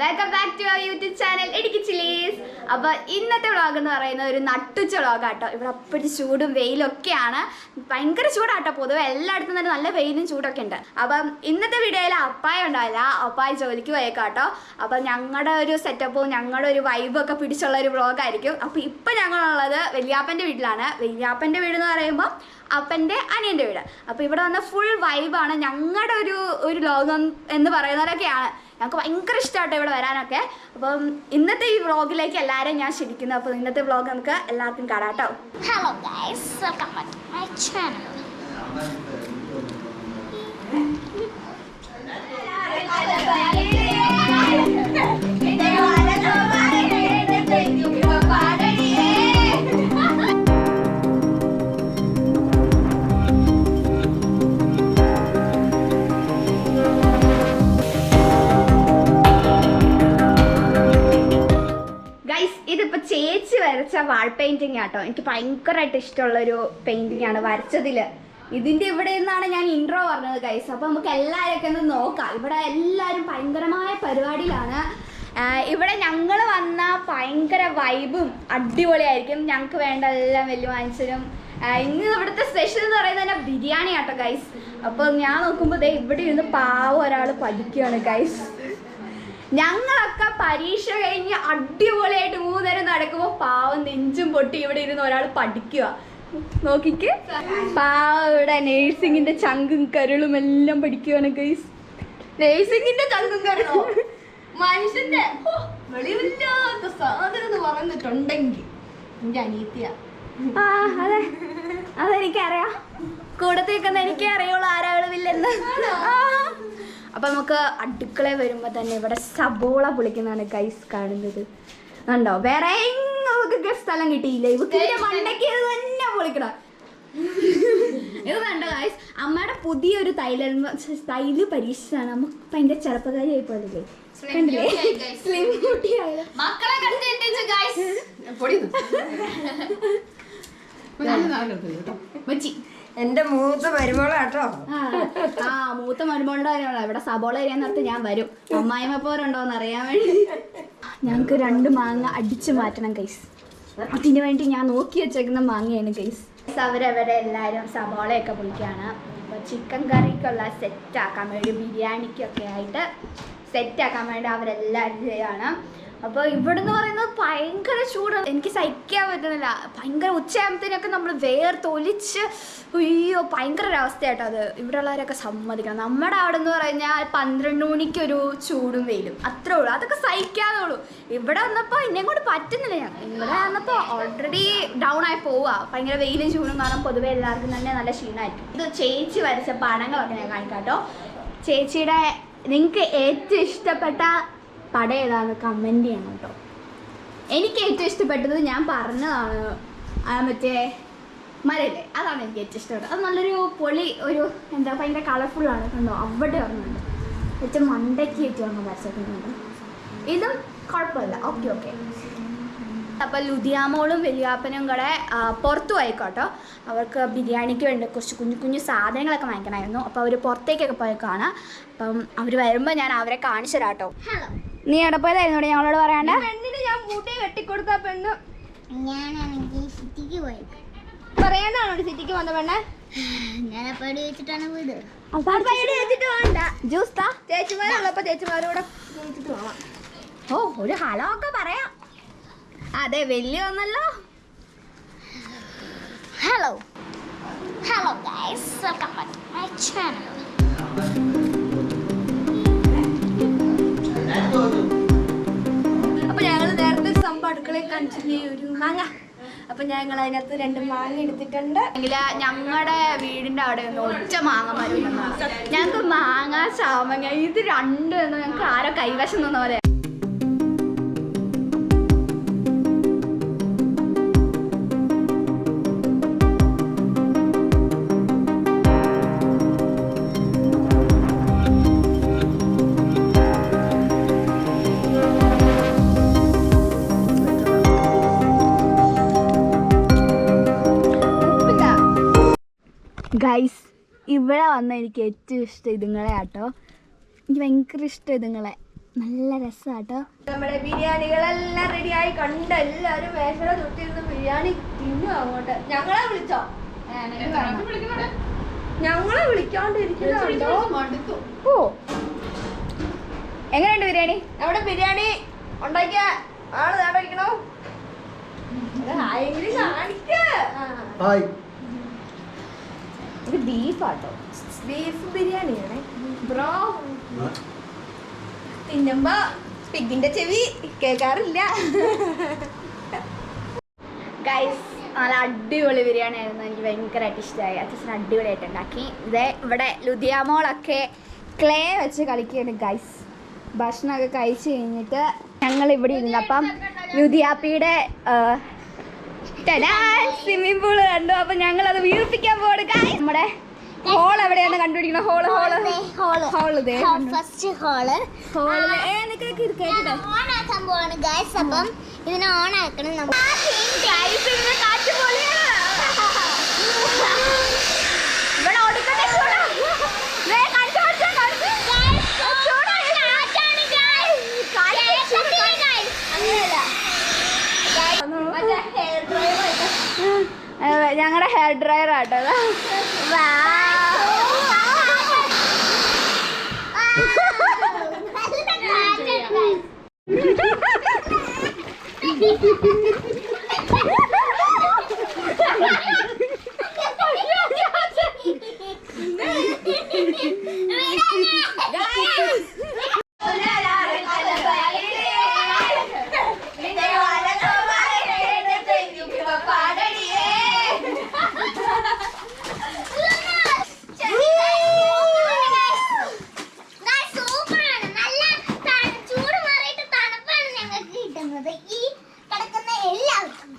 Welcome back to our YouTube channel Idukki chillies അപ്പോൾ ഇന്നത്തെ vlog എന്ന് പറയുന്നത് ഒരു നട്ടുച്ച വ്ളോഗ് ആട്ടോ. ഇവിടെ അപ്പോഴും ചൂടും വെയിലും ഒക്കെയാണ് ഭയങ്കര ചൂടാട്ടോ പൊതുവെ. എല്ലായിടത്തും തന്നെ നല്ല വെയിലും ചൂടൊക്കെ ഉണ്ട്. അപ്പം ഇന്നത്തെ വീഡിയോയിൽ അപ്പായ ഉണ്ടാവില്ല. അപ്പായ ജോലിക്ക് പോയേക്കാട്ടോ. അപ്പം ഞങ്ങളുടെ ഒരു സെറ്റപ്പും ഞങ്ങളുടെ ഒരു വൈബും ഒക്കെ പിടിച്ചുള്ള ഒരു വ്ളോഗായിരിക്കും അപ്പോൾ ഇപ്പം ഞങ്ങളുള്ളത് വലിയാപ്പന്റെ വീട്ടിലാണ്. വലിയാപ്പന്റെ വീട് എന്ന് പറയുമ്പോൾ അപ്പന്റെ അനിയന്റെ വീട്. അപ്പോൾ ഇവിടെ വന്ന ഫുൾ വൈബാണ് ഞങ്ങളുടെ ഒരു ഒരു ലോകം എന്ന് പറയുന്നവരൊക്കെയാണ്. ഞങ്ങൾക്ക് ഭയങ്കര ഇഷ്ടമാട്ടോ ഇവിടെ വരാനൊക്കെ. അപ്പം ഇന്നത്തെ ഈ വ്ളോഗിലേക്ക് എല്ലാവരെയും ഞാൻ ക്ഷണിക്കുന്നു. അപ്പോൾ ഇന്നത്തെ വ്ളോഗ് നമുക്ക് എല്ലാവർക്കും കാണാം കേട്ടോ ഹലോ my channel. ഗൈസ് ചേച്ചി വരച്ച വാൾ പെയിന്റിങ് ആട്ടോ. എനിക്ക് ഭയങ്കരമായിട്ട് ഇഷ്ടമുള്ള ഒരു പെയിന്റിംഗ് ആണ് വരച്ചതിൽ. ഇതിന്റെ ഇവിടെ നിന്നാണ് ഞാൻ ഇൻട്രോ പറഞ്ഞത് ഗൈസ് അപ്പൊ നമുക്ക് എല്ലാവരൊക്കെ ഒന്ന് നോക്കാം. ഇവിടെ എല്ലാവരും ഭയങ്കരമായ പരിപാടിയിലാണ്. ഇവിടെ ഞങ്ങൾ വന്ന ഭയങ്കര വൈബും അടിപൊളിയായിരിക്കും. ഞങ്ങൾക്ക് വേണ്ട എല്ലാം വലിയ മനുഷ്യരും ഇന്ന് ഇവിടുത്തെ സ്പെഷ്യൽ എന്ന് പറയുന്നത് തന്നെ ബിരിയാണി ആട്ടോ ഗൈസ് അപ്പോൾ ഞാൻ നോക്കുമ്പോൾ ദേ ഇവിടെ ഇരുന്ന് പാവം ഒരാൾ പഠിക്കുകയാണ് ഗൈസ് ഞങ്ങളൊക്കെ പരീക്ഷ കഴിഞ്ഞ് അടിപൊളിയായിട്ട് മൂന്നേരം നടക്കുമ്പോൾ പാവം നെഞ്ചും പൊട്ടി ഇവിടെ ഇരുന്ന് ഒരാൾ പഠിക്കുക നോക്കിക്ക്. പാവം ഇവിടെ നേഴ്സിങ്ങിന്റെ ചങ്കും കരുളും എല്ലാം പഠിക്കുകയാണ് ഗൈസ്. നേഴ്സിങ്ങിന്റെ ചങ്കും കരുളും? മനുഷ്യന്റെ വെളിവില്ലാത്ത സാധനം എന്ന് പറഞ്ഞിട്ടുണ്ടെങ്കിൽ എന്റെ അനീത്തിയ ആ അതെ. അതെനിക്കറിയാം. കൂടത്തിൽ നിൽക്കുന്ന എനിക്കേ അറിയുള്ളൂ ആരാ വിളവില്ലെന്ന്. ആ. അപ്പൊ നമുക്ക് അടുക്കള വരുമ്പോ തന്നെ ഇവിടെ സബോള പൊളിക്കുന്നതാണ് ഗൈസ് കാണുന്നത്. കണ്ടോ? വേറെ നമുക്ക് സ്ഥലം കിട്ടിയില്ല. ഇവക്ക് ഇതിന്റെ മണ്ടയ്ക്ക് ഇത് തന്നെ പൊളിക്കണം. ഇത് വേണ്ട ഗായ്സ് അമ്മയുടെ പുതിയൊരു തൈല തൈൽ പരീക്ഷിച്ചാണ് നമുക്ക് ഭയങ്കര ചെറുപ്പക്കാരിയായി പോലെ കണ്ടില്ലേ? സ്ലിം കുട്ടിയായത് മക്കളെ കണ്ടിട്ട് ഗൈസ് മച്ചി. എന്റെ മൂത്ത മരുമോളാട്ടോ. ആ, ആ മൂത്ത മരുമോളുടെ കാര്യമാണ് ഇവിടെ സബോള എരിയാൻ നേരത്ത് ഞാൻ വരും. അമ്മായിമ്മ പോരുണ്ടോന്ന് അറിയാൻ വേണ്ടി. ഞങ്ങൾക്ക് രണ്ട് മാങ്ങ അടിച്ചു മാറ്റണം കൈസ് അതിന് വേണ്ടി ഞാൻ നോക്കി വെച്ചേക്കുന്ന മാങ്ങയാണ് കൈസ് അവരവരെ എല്ലാവരും സബോളയൊക്കെ പൊളിക്കുകയാണ്. അപ്പോൾ ചിക്കൻ കറിക്കുള്ള സെറ്റാക്കാൻ വേണ്ടി ബിരിയാണിക്കൊക്കെ ആയിട്ട് സെറ്റാക്കാൻ വേണ്ടി അവരെല്ലാവരും ചെയ്യാണ് അപ്പോൾ ഇവിടെന്ന് പറയുന്നത് ഭയങ്കര ചൂട്. എനിക്ക് സഹിക്കാൻ പറ്റുന്നില്ല. ഭയങ്കര ഉച്ചയാകുമ്പത്തേനൊക്കെ നമ്മൾ വേർത്തൊലിച്ച് അയ്യോ ഭയങ്കര ഒരു അവസ്ഥയാട്ടോ അത്. ഇവിടെ ഉള്ളവരൊക്കെ സമ്മതിക്കണം. നമ്മുടെ അവിടെ എന്ന് പറഞ്ഞാൽ പന്ത്രണ്ട് മണിക്കൊരു ചൂടും വെയിലും. അത്രേ ഉള്ളൂ. അതൊക്കെ സഹിക്കാതെ ഉള്ളൂ ഇവിടെ വന്നപ്പോൾ എന്നെ കൊണ്ട് പറ്റുന്നില്ല ഞാൻ. ഇവിടെ വന്നപ്പോൾ ഓൾറെഡി ഡൗൺ ആയി പോവുക ഭയങ്കര വെയിലും ചൂടും കാരണം പൊതുവെ എല്ലാവർക്കും തന്നെ നല്ല ക്ഷീണമായിരിക്കും ഇത് ചേച്ചി വരച്ച പടങ്ങളൊക്കെ ഞാൻ കാണിക്കാം കേട്ടോ ചേച്ചിയുടെ നിങ്ങൾക്ക് ഏറ്റവും ഇഷ്ടപ്പെട്ട പടം ഏതാണെന്ന് കമന്റ് ചെയ്യണം കേട്ടോ എനിക്ക് ഏറ്റവും ഇഷ്ടപ്പെട്ടത് ഞാൻ പറഞ്ഞതാണ് മറ്റേ മരയില്ലേ? അതാണ് എനിക്ക് ഏറ്റവും ഇഷ്ടപ്പെട്ടത്. അത് നല്ലൊരു പൊളി ഒരു എന്താ ഭയങ്കര കളർഫുള്ളാണ് കണ്ടോ? അവിടെ ഓർമ്മയുണ്ട് മറ്റേ മണ്ടയ്ക്ക് ഏറ്റവും ഓർമ്മ വരച്ചിട്ടുണ്ട് ഇതും കുഴപ്പമില്ല. ഓക്കെ ഓക്കെ അപ്പോൾ ലുധിയാമോളും വലിയാപ്പനും കൂടെ പുറത്തു പോയിക്കോട്ടോ. അവർക്ക് ബിരിയാണിക്ക് വേണ്ട കുറച്ച് കുഞ്ഞു കുഞ്ഞു സാധനങ്ങളൊക്കെ വാങ്ങിക്കണമായിരുന്നു. അപ്പോൾ അവർ പുറത്തേക്കൊക്കെ പോയേക്കാണ് അപ്പം അവർ വരുമ്പോൾ ഞാൻ അവരെ കാണിച്ചു തരാം കേട്ടോ ഹലോ നീ എവിടെ പോയതായിരുന്നു ഞങ്ങളോട് പറയണ്ട. പെണ്ണിന് ഞാൻ മൂട്ടയെ കെട്ടിക്കൊടുത്ത പെണ്ണ്. ഞാനാണെങ്കിൽ സിറ്റിക്ക് പോയി പറയാനാണോ സിറ്റിക്ക് വന്ന പെണ്ണെ? ഞാൻ പടി വെച്ചിട്ടാണ് വീട്. ജ്യൂസ് താ. ചേച്ചിമാരുള്ളപ്പോ ചേച്ചിമാരോടെ ഓ ഒരു ഹലോ ഒക്കെ പറയാം. അതെ വലിയ ഒന്നല്ലോ. Hello hello guys welcome back to my channel കാണിച്ചില്ലേ ഒരു മാങ്ങ. അപ്പൊ ഞങ്ങൾ അതിനകത്ത് രണ്ട് മാങ്ങ എടുത്തിട്ടുണ്ട്. ഞങ്ങളുടെ വീടിന്റെ അവിടെ ഒറ്റ മാങ്ങ മരം ഞങ്ങൾക്ക് മാങ്ങ ചാമങ്ങ ഇത് രണ്ടും ഞങ്ങൾക്ക് ആരോ കൈവശം തന്ന പോലെ ഗൈസ് ഇവിടെ വന്ന എനിക്ക് ഏറ്റവും ഇഷ്ടം ഇതുങ്ങളെ ആട്ടോ. എനിക്ക് ഭയങ്കര ഇഷ്ടം ഇതുങ്ങളെ. നല്ല രസമാട്ടോ നമ്മുടെ ബിരിയാണികളെല്ലാം റെഡിയായി കണ്ട് എല്ലാരും വേഷം തൊട്ടിരുന്ന് ബിരിയാണി തിന്നു അങ്ങോട്ട്. ഞങ്ങളെ വിളിച്ചോ? ഞങ്ങളെ വിളിക്കാണ്ടിരിക്കുന്നുണ്ടോ? ഓ. എങ്ങനെയുണ്ട് ബിരിയാണി? നമ്മുടെ ബിരിയാണി? ഉണ്ടാക്കിയ? ആൾ നേടിക്കണോ ആയെങ്കിലും കാണിക്ക. ഹായ്. ഇത് ബീഫാട്ടോ. ബീഫ് ബിരിയാണിയാണ്. ബ്രോ തിന്നുമ്പോ പിഗിന്റെ ചെവി കേൾക്കാറില്ല. ഗൈസ് നല്ല അടിപൊളി ബിരിയാണി ആയിരുന്നു എനിക്ക് ഭയങ്കരമായിട്ട് ഇഷ്ടമായി അത്യാവശ്യം അടിപൊളിയായിട്ട് ഉണ്ടാക്കി. ഇതേ ഇവിടെ ലുധിയാമോളൊക്കെ ക്ലേ വെച്ച് കളിക്കുകയാണ് ഗൈസ് ഭക്ഷണമൊക്കെ കഴിച്ച് കഴിഞ്ഞിട്ട് ഞങ്ങൾ ഇവിടെ ഇരുന്നപ്പം ലുധിയാപ്പിയുടെ സ്വിമ്മിംഗ് പൂൾ കണ്ടു. അപ്പൊ ഞങ്ങൾ അത് വീർപ്പിക്കാൻ പോണ് നമ്മുടെ ഹോൾ എവിടെയാണ് കണ്ടുപിടിക്കുന്നത് hole hole hole hole first hole hole പോവാണ് ഗൈസ് അപ്പം ഇതിനെ ഓൺ ആക്കണം നമ്മൾ ഇവിടെ ഓടിക്കട്ടെ ചൂട്. ദേ, കാണിച്ച്, കാണിച്ച്, കാണിച്ച്. ചൂട്. കാണിച്ച് ചൂട്, ഞങ്ങളുടെ ഹെയർ ഡ്രയർ ആട്ടോ സൂപ്പറാണ് നല്ല തണു- ചൂട് മാറിയിട്ട് തണുപ്പാണ് ഞങ്ങൾക്ക് കിട്ടുന്നത് ഈ കിടക്കുന്ന എല്ലാവർക്കും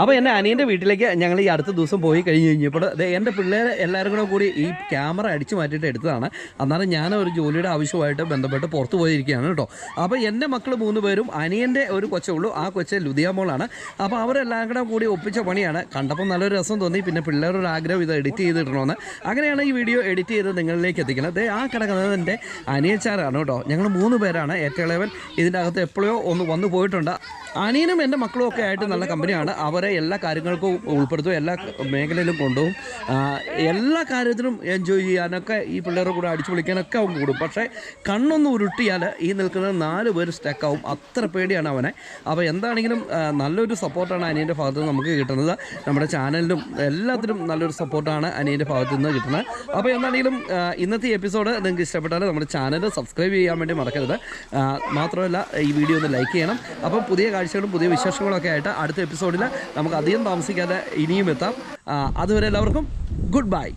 അപ്പോൾ എന്റെ അനിയന്റെ വീട്ടിലേക്ക് ഞങ്ങൾ ഈ അടുത്ത ദിവസം പോയി കഴിഞ്ഞ് കഴിഞ്ഞപ്പോൾ ദേ എന്റെ പിള്ളേരെ എല്ലാവരും കൂടെ കൂടി ഈ ക്യാമറ അടിച്ചു മാറ്റിയിട്ട് എടുത്തതാണ്. അന്നേരം ഞാൻ ഒരു ജോലിയുടെ ആവശ്യമായിട്ട് ബന്ധപ്പെട്ട് പുറത്തു പോയിരിക്കുകയാണ് കേട്ടോ. അപ്പോൾ എന്റെ മക്കൾ മൂന്ന് പേരും അനിയന്റെ ഒരു കൊച്ചേ ഉള്ളൂ. ആ കൊച്ച് ലുധിയാമോളാണ് അപ്പോൾ അവരെല്ലാം കൂടെ കൂടി ഒപ്പിച്ച പണിയാണ്. കണ്ടപ്പോൾ നല്ലൊരു രസം തോന്നി. പിന്നെ പിള്ളേരൊരു ആഗ്രഹം ഇത് എഡിറ്റ് ചെയ്തിടണമെന്ന് അങ്ങനെയാണ് ഈ വീഡിയോ എഡിറ്റ് ചെയ്ത് നിങ്ങളിലേക്ക് എത്തിക്കുന്നത്. ആ കിടക്കുന്നത് എന്റെ അനിയച്ചാറാണ് കേട്ടോ. ഞങ്ങൾ മൂന്ന് പേരാണ്. ഏറ്റവും ഇളവൻ ഇതിന്റെ അകത്ത് എപ്പോഴോ ഒന്ന് വന്നു പോയിട്ടുണ്ട്. അനിയനും എന്റെ മക്കളും ഒക്കെ ആയിട്ട് നല്ല കമ്പനിയാണ്. അവരെ എല്ലാ കാര്യങ്ങൾക്കും ഉൾപ്പെടുത്തും എല്ലാ മേഖലയിലും കൊണ്ടുപോകും. എല്ലാ കാര്യത്തിനും എൻജോയ് ചെയ്യാനൊക്കെ ഈ പിള്ളേരെ കൂടെ അടിച്ചു പൊളിക്കാനൊക്കെ അവൻ കൂടും. പക്ഷേ കണ്ണൊന്ന് ഉരുട്ടിയാൽ ഈ നിൽക്കുന്ന നാല് പേര് സ്റ്റക്കാവും അത്ര പേടിയാണ് അവനെ. അപ്പോൾ എന്താണെങ്കിലും നല്ലൊരു സപ്പോർട്ടാണ് അനിയന്റെ ഭാഗത്ത് നിന്ന് നമുക്ക് കിട്ടുന്നത്. നമ്മുടെ ചാനലിലും എല്ലാത്തിനും നല്ലൊരു സപ്പോർട്ടാണ് അനിയന്റെ ഭാഗത്ത് നിന്ന് കിട്ടുന്നത്. അപ്പോൾ എന്താണെങ്കിലും ഇന്നത്തെ എപ്പിസോഡ് നിങ്ങൾക്ക് ഇഷ്ടപ്പെട്ടാൽ നമ്മുടെ ചാനൽ സബ്സ്ക്രൈബ് ചെയ്യാൻ വേണ്ടി മറക്കരുത്. മാത്രമല്ല ഈ വീഡിയോ ഒന്ന് ലൈക്ക് ചെയ്യണം. അപ്പോൾ പുതിയ കാഴ്ചകളും പുതിയ വിശേഷങ്ങളൊക്കെ ആയിട്ട് അടുത്ത എപ്പിസോഡിൽ നമുക്ക് അധികം താമസിക്കാതെ ഇനിയും എത്താം. അതുവരെ എല്ലാവർക്കും ഗുഡ് ബൈ